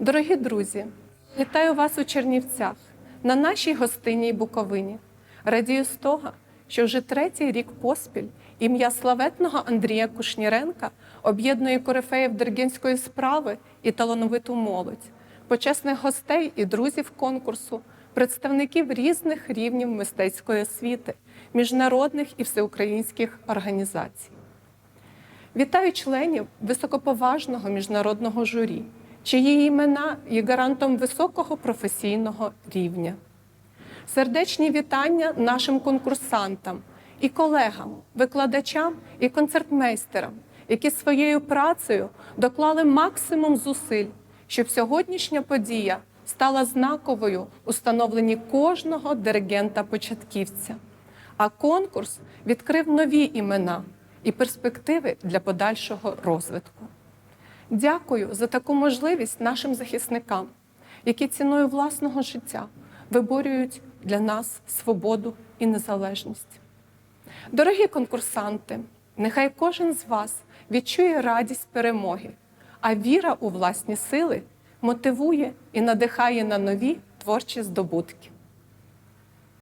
Дорогі друзі, вітаю вас у Чернівцях на нашій гостинній Буковині. Радію з того, що вже третій рік поспіль ім'я славетного Андрія Кушніренка об'єднує корифеїв диригентської справи і талановиту молодь, почесних гостей і друзів конкурсу, представників різних рівнів мистецької освіти, міжнародних і всеукраїнських організацій. Вітаю членів високоповажного міжнародного журі, чиї імена є гарантом високого професійного рівня. Сердечні вітання нашим конкурсантам і колегам, викладачам і концертмейстерам, які своєю працею доклали максимум зусиль, щоб сьогоднішня подія стала знаковою у становленні кожного диригента-початківця. А конкурс відкрив нові імена і перспективи для подальшого розвитку. Дякую за таку можливість нашим захисникам, які ціною власного життя виборюють для нас свободу і незалежність. Дорогі конкурсанти, нехай кожен з вас відчує радість перемоги, а віра у власні сили мотивує і надихає на нові творчі здобутки.